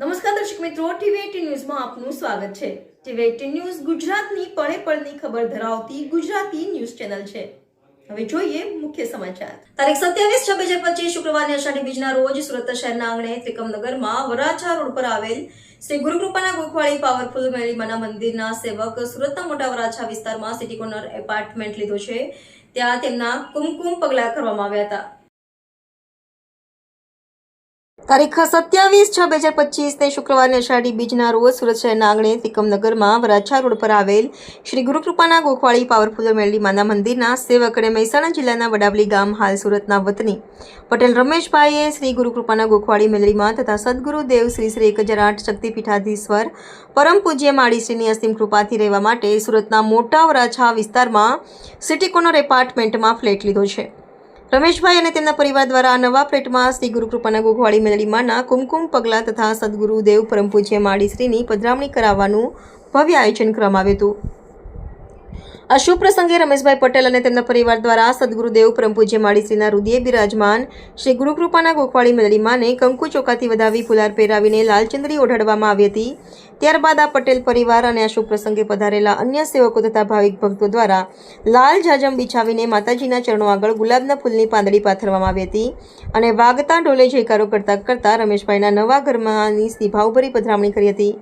નમસ્કાર દર્શક મિત્રો ટીવી ન્યૂઝમાં આપનું સ્વાગત છે. ટીવી એટીન ન્યૂઝ ગુજરાતની પળે પળની ખબર ધરાવતી ગુજરાતી ન્યૂઝ ચેનલ છે. હવે જોઈએ મુખ્ય સમાચાર. તારીખ સત્યાવીસ છ બે હજાર પચીસ શુક્રવારની અષાઢી બીજના રોજ સુરત શહેરના આંગણે ત્રિકમનગરમાં વરાછા રોડ પર આવેલ શ્રી ગુરુકૃપાના ગોખવાળી પાવરફુલ મેળીમાના મંદિરના સેવક સુરતના મોટા વરાછા વિસ્તારમાં સિટી કોર્નર એપાર્ટમેન્ટ લીધો છે. ત્યાં તેમના કુમકુમ પગલાં કરવામાં આવ્યા હતા. તારીખ સત્યાવીસ છ બે હજાર પચીસને શુક્રવારની અષાઢી બીજના રોજ સુરત શહેરના આંગણે ત્રિકમનગરમાં વરાછા રોડ પર આવેલ શ્રી ગુરુકૃપાના ગોખવાળી પાવરફુલ મેરડી માના મંદિરના સેવક અને મહેસાણા જિલ્લાના વડાવલી ગામ હાલ સુરતના વતની. પટેલ રમેશભાઈએ શ્રી ગુરુકૃપાના ગોખવાળી મેલડીમાં તથા સદગુરુ શ્રી શ્રી એક હજાર આઠ શક્તિપીઠાધીશ્વર પરમ પૂજ્ય માળીશ્રીની અસીમ કૃપાથી રહેવા માટે સુરતના મોટા વરાછા વિસ્તારમાં સિટી કોર્નર એપાર્ટમેન્ટમાં ફ્લેટ લીધો છે. રમેશભાઈ અને તેમના પરિવાર દ્વારા નવા પ્લેટમાં શ્રી ગુરુકૃપાના ગોગવાળી મેળીમાંના કુમકુમ પગલા તથા સદગુરુ દેવ પરમ પૂજ્ય માળીશ્રીની પધરામણી કરાવવાનું ભવ્ય આયોજન કરવામાં આવ્યું હતું. આ શુભ પ્રસંગે રમેશભાઈ પટેલ અને તેમના પરિવાર દ્વારા સદગુરુદેવ પરમ પૂજ્ય માળીશ્રીના રુદિય બિરાજમાન શ્રી ગુરુકૃપાના ગોખવાળી મંડળીમાંને કંકુ ચોકાથી વધાવી ફુલાર પહેરાવીને લાલચંદડી ઓઢાડવામાં આવી હતી. ત્યારબાદ આ પટેલ પરિવાર અને આ શુભ પ્રસંગે પધારેલા અન્ય સેવકો તથા ભાવિક ભક્તો દ્વારા લાલ જાજમ બિછાવીને માતાજીના ચરણો આગળ ગુલાબના ફૂલની પાંદડી પાથરવામાં આવી હતી અને વાગતા ઢોલે જયકારો કરતા કરતા રમેશભાઈના નવા ઘરમાંની ભાવભરી પધરામણી કરી હતી.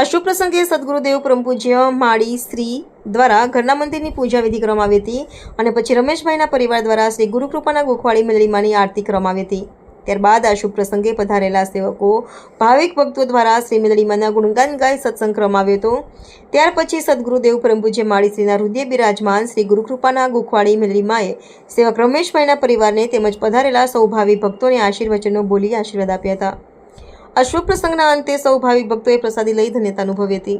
આ શુભ પ્રસંગે સદગુરુદેવ પરમ પૂજ્ય માળી શ્રી દ્વારા ઘરના મંદિરની પૂજા વિધિ કરવામાં આવી હતી અને પછી રમેશભાઈના પરિવાર દ્વારા શ્રી ગુરુકૃપાના ગોખવાળી મંડળીમાંની આરતી કરવામાં આવી હતી. ત્યારબાદ આ શુભ પ્રસંગે પધારેલા સેવકો, ભાવિક ભક્તો દ્વારા શ્રી મંડળીમાંના ગુણગાન ગાય સત્સંગ કરવામાં આવ્યો હતો. ત્યાર પછી સદગુરુદેવ પરમ પૂજ્ય માળીશ્રીના હૃદય બિરાજમાન શ્રી ગુરુકૃપાના ગોખવાળી મંડળીમાંએ સેવક રમેશભાઈના પરિવારને તેમજ પધારેલા સૌ ભાવિ ભક્તોને આશીર્વચનો બોલી આશીર્વાદ આપ્યા હતા. આ પ્રસંગના અંતે સૌ ભાવિક ભક્તોએ પ્રસાદી લઈ ધન્યતા અનુભવી હતી.